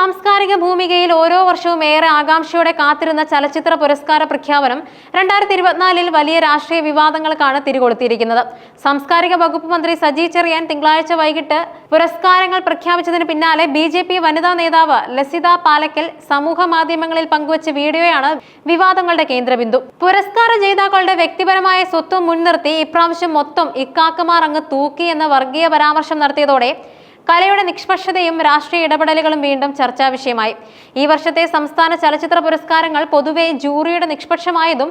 സാംസ്കാരിക ഭൂമികയിൽ ഓരോ വർഷവും ഏറെ ആകാംക്ഷയോടെ കാത്തിരുന്ന ചലച്ചിത്ര പുരസ്കാര പ്രഖ്യാപനം രണ്ടായിരത്തി ഇരുപത്തിനാലിൽ വലിയ രാഷ്ട്രീയ വിവാദങ്ങൾക്കാണ് തിരികൊളുത്തിയിരിക്കുന്നത്. സാംസ്കാരിക വകുപ്പ് മന്ത്രി സജി ചെറിയാൻ തിങ്കളാഴ്ച വൈകിട്ട് പുരസ്കാരങ്ങൾ പ്രഖ്യാപിച്ചതിന് പിന്നാലെ ബി ജെ പി വനിതാ നേതാവ് ലസിത പാലക്കൽ സമൂഹ മാധ്യമങ്ങളിൽ പങ്കുവച്ച വീഡിയോയാണ് വിവാദങ്ങളുടെ കേന്ദ്രബിന്ദു. പുരസ്കാര ജേതാക്കളുടെ വ്യക്തിപരമായ സ്വത്വം മുൻനിർത്തി ഇപ്രാവശ്യം മൊത്തം ഇക്കാക്കമാർ അങ്ങ് തൂക്കി എന്ന വർഗീയ പരാമർശം നടത്തിയതോടെ കലയുടെ നിഷ്പക്ഷതയും രാഷ്ട്രീയ ഇടപെടലുകളും വീണ്ടും ചർച്ചാ വിഷയമായി. ഈ വർഷത്തെ സംസ്ഥാന ചലച്ചിത്ര പുരസ്കാരങ്ങൾ പൊതുവെ ജൂറിയുടെ നിഷ്പക്ഷമായതും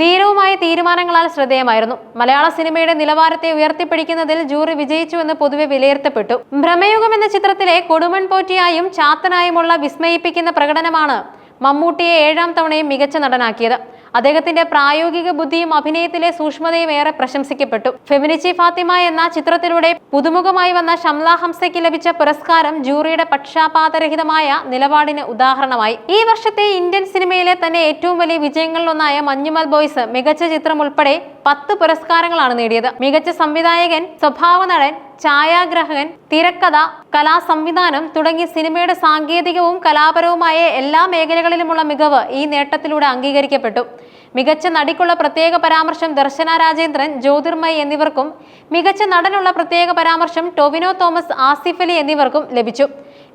ധീരവുമായ തീരുമാനങ്ങളാൽ ശ്രദ്ധേയമായിരുന്നു. മലയാള സിനിമയുടെ നിലവാരത്തെ ഉയർത്തിപ്പിടിക്കുന്നതിൽ ജൂറി വിജയിച്ചുവെന്ന് പൊതുവെ വിലയിരുത്തപ്പെട്ടു. ഭ്രമയുഗം എന്ന ചിത്രത്തിലെ കൊടുമൺ പോറ്റിയായും ചാത്തനായുമുള്ള വിസ്മയിപ്പിക്കുന്ന പ്രകടനമാണ് മമ്മൂട്ടിയെ ഏഴാം തവണയും മികച്ച നടനാക്കിയത്. അദ്ദേഹത്തിന്റെ പ്രായോഗിക ബുദ്ധിയും അഭിനയത്തിലെ സൂക്ഷ്മതയും ഏറെ പ്രശംസിക്കപ്പെട്ടു. ഫെമിനിച്ചി ഫാത്തിമ എന്ന ചിത്രത്തിലൂടെ പുതുമുഖമായി വന്ന ഷംല ഹംസയ്ക്ക് ലഭിച്ച പുരസ്കാരം ജൂറിയുടെ പക്ഷാപാതരഹിതമായ നിലപാടിന് ഉദാഹരണമായി. ഈ വർഷത്തെ ഇന്ത്യൻ സിനിമയിലെ തന്നെ ഏറ്റവും വലിയ വിജയങ്ങളിലൊന്നായ മഞ്ഞുമൽ ബോയ്സ് മികച്ച ചിത്രം ഉൾപ്പെടെ പത്ത് പുരസ്കാരങ്ങളാണ് നേടിയത്. മികച്ച സംവിധായകൻ സ്വഭാവ നടൻ ഛായാഗ്രഹകൻ തിരക്കഥ കലാസംവിധാനം തുടങ്ങി സിനിമയുടെ സാങ്കേതികവും കലാപരവുമായ എല്ലാ മേഖലകളിലുമുള്ള മികവ് ഈ നേട്ടത്തിലൂടെ അംഗീകരിക്കപ്പെട്ടു. മികച്ച നടിക്കുള്ള പ്രത്യേക പരാമർശം ദർശന രാജേന്ദ്രൻ ജ്യോതിർമയ് എന്നിവർക്കും മികച്ച നടനുള്ള പ്രത്യേക പരാമർശം ടൊവിനോ തോമസ് ആസിഫ് അലി എന്നിവർക്കും ലഭിച്ചു.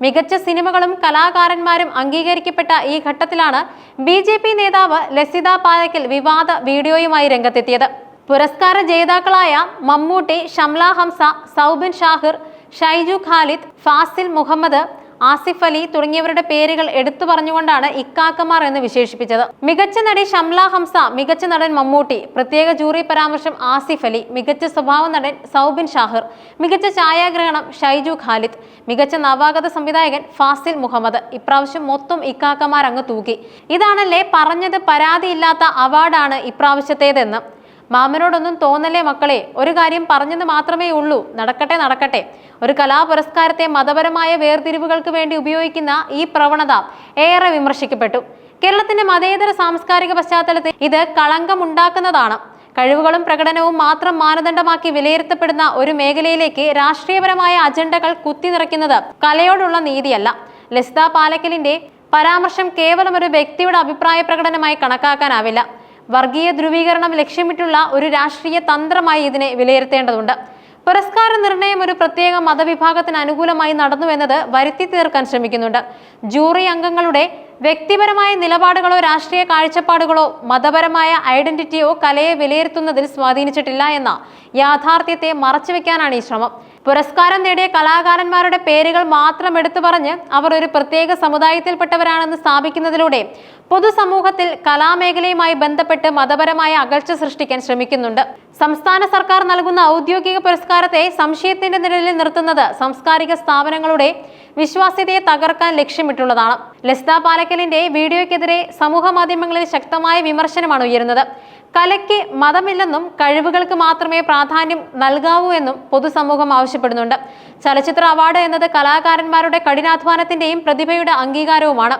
മികച്ച സിനിമകളും കലാകാരന്മാരും അംഗീകരിക്കപ്പെട്ട ഈ ഘട്ടത്തിലാണ് ബി നേതാവ് ലസിത പാലക്കൽ വിവാദ വീഡിയോയുമായി രംഗത്തെത്തിയത്. പുരസ്കാര ജേതാക്കളായ മമ്മൂട്ടി ഷംല ഹംസ സൗബിൻ ഷാഹിർ ഷൈജു ഖാലിദ് ഫാസിൽ മുഹമ്മദ് ആസിഫ് അലി തുടങ്ങിയവരുടെ പേരുകൾ എടുത്തു പറഞ്ഞുകൊണ്ടാണ് ഇക്കാക്കമാർ എന്ന് വിശേഷിപ്പിച്ചത്. മികച്ച നടി ഷംല ഹംസ മികച്ച നടൻ മമ്മൂട്ടി പ്രത്യേക ജൂറി പരാമർശം ആസിഫ് അലി മികച്ച സ്വഭാവ നടൻ സൗബിൻ ഷാഹിർ മികച്ച ഛായാഗ്രഹണം ഷൈജു ഖാലിദ് മികച്ച നവാഗത സംവിധായകൻ ഫാസിൽ മുഹമ്മദ്. ഇപ്രാവശ്യം മൊത്തം ഇക്കാക്കമാർ അങ്ങ് തൂക്കി ഇതാണല്ലേ പറഞ്ഞത് പരാതിയില്ലാത്ത അവാർഡാണ് ഇപ്രാവശ്യത്തേതെന്ന്. മാമനോടൊന്നും തോന്നലേ മക്കളെ? ഒരു കാര്യം പറഞ്ഞെന്ന് മാത്രമേ ഉള്ളൂ. നടക്കട്ടെ നടക്കട്ടെ. ഒരു കലാപുരസ്കാരത്തെ മതപരമായ വേർതിരിവുകൾക്ക് വേണ്ടി ഉപയോഗിക്കുന്ന ഈ പ്രവണത ഏറെ വിമർശിക്കപ്പെട്ടു. കേരളത്തിന്റെ മതേതര സാംസ്കാരിക പശ്ചാത്തലത്തിൽ ഇത് കളങ്കമുണ്ടാക്കുന്നതാണ്. കഴിവുകളും പ്രകടനവും മാത്രം മാനദണ്ഡമാക്കി വിലയിരുത്തപ്പെടുന്ന ഒരു മേഖലയിലേക്ക് രാഷ്ട്രീയപരമായ അജണ്ടകൾ കുത്തിനിറയ്ക്കുന്നത് കലയോടുള്ള നീതിയല്ല. ലസിത പാലക്കലിന്റെ പരാമർശം കേവലം ഒരു വ്യക്തിയുടെ അഭിപ്രായ പ്രകടനമായി കണക്കാക്കാനാവില്ല. വർഗീയ ധ്രുവീകരണം ലക്ഷ്യമിട്ടുള്ള ഒരു രാഷ്ട്രീയ തന്ത്രമായി ഇതിനെ വിലയിരുത്തേണ്ടതുണ്ട്. പുരസ്കാര നിർണയം ഒരു പ്രത്യേക മതവിഭാഗത്തിന് അനുകൂലമായി നടന്നുവെന്നത് വരുത്തി തീർക്കാൻ ശ്രമിക്കുന്നുണ്ട്. ജൂറി അംഗങ്ങളുടെ വ്യക്തിപരമായ നിലപാടുകളോ രാഷ്ട്രീയ കാഴ്ചപ്പാടുകളോ മതപരമായ ഐഡന്റിറ്റിയോ കലയെ വിലയിരുത്തുന്നതിൽ സ്വാധീനിച്ചിട്ടില്ല എന്ന യാഥാർത്ഥ്യത്തെ മറച്ചുവെക്കാനാണ് ഈ ശ്രമം. പുരസ്കാരം നേടിയ കലാകാരന്മാരുടെ പേരുകൾ മാത്രം എടുത്തു പറഞ്ഞ് അവർ ഒരു പ്രത്യേക സമുദായത്തിൽപ്പെട്ടവരാണെന്ന് സ്ഥാപിക്കുന്നതിലൂടെ പൊതുസമൂഹത്തിൽ കലാമേഖലയുമായി ബന്ധപ്പെട്ട് മതപരമായ അകൽച്ച സൃഷ്ടിക്കാൻ ശ്രമിക്കുന്നുണ്ട്. സംസ്ഥാന സർക്കാർ നൽകുന്ന ഔദ്യോഗിക പുരസ്കാരത്തെ സംശയത്തിന്റെ നിഴലിൽ നിർത്തുന്നത് സാംസ്കാരിക സ്ഥാപനങ്ങളുടെ വിശ്വാസ്യതയെ തകർക്കാൻ ലക്ഷ്യമിട്ടുള്ളതാണ്. ലസിത പാലക്കലിന്റെ വീഡിയോയ്ക്കെതിരെ സമൂഹ മാധ്യമങ്ങളിൽ ശക്തമായ വിമർശനമാണ് ഉയരുന്നത്. കലയ്ക്ക് മതമില്ലെന്നും കഴിവുകൾക്ക് മാത്രമേ പ്രാധാന്യം നൽകാവൂ എന്നും പൊതുസമൂഹം ആവശ്യപ്പെടുന്നുണ്ട്. ചലച്ചിത്ര അവാർഡ് എന്നത് കലാകാരന്മാരുടെ കഠിനാധ്വാനത്തിന്റെയും പ്രതിഭയുടെ അംഗീകാരവുമാണ്.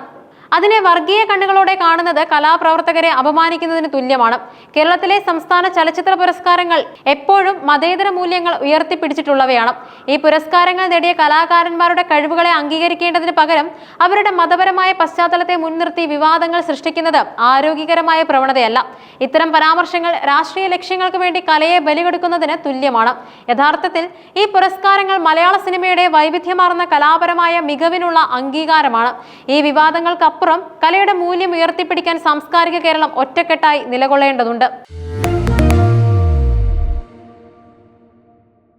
അതിനെ വർഗീയ കണ്ണുകളോടെ കാണുന്നത് കലാപ്രവർത്തകരെ അപമാനിക്കുന്നതിന് തുല്യമാണ്. കേരളത്തിലെ സംസ്ഥാന ചലച്ചിത്ര പുരസ്കാരങ്ങൾ എപ്പോഴും മതേതര മൂല്യങ്ങൾ ഉയർത്തിപ്പിടിച്ചിട്ടുള്ളവയാണ്. ഈ പുരസ്കാരങ്ങൾ നേടിയ കലാകാരന്മാരുടെ കഴിവുകളെ അംഗീകരിക്കേണ്ടതിന് പകരം അവരുടെ മതപരമായ പശ്ചാത്തലത്തെ മുൻനിർത്തി വിവാദങ്ങൾ സൃഷ്ടിക്കുന്നത് ആരോഗ്യകരമായ പ്രവണതയല്ല. ഇത്തരം പരാമർശങ്ങൾ രാഷ്ട്രീയ ലക്ഷ്യങ്ങൾക്ക് വേണ്ടി കലയെ ബലികൊടുക്കുന്നതിന് തുല്യമാണ്. യഥാർത്ഥത്തിൽ ഈ പുരസ്കാരങ്ങൾ മലയാള സിനിമയുടെ വൈവിധ്യമാർന്ന കലാപരമായ മികവിനുള്ള അംഗീകാരമാണ്. ഈ വിവാദങ്ങൾക്കപ്പുറം കലയുടെ മൂല്യം ഉയർത്തിപ്പിടിക്കാൻ സാംസ്കാരിക കേരളം ഒറ്റക്കെട്ടായി നിലകൊള്ളേണ്ടതുണ്ട്.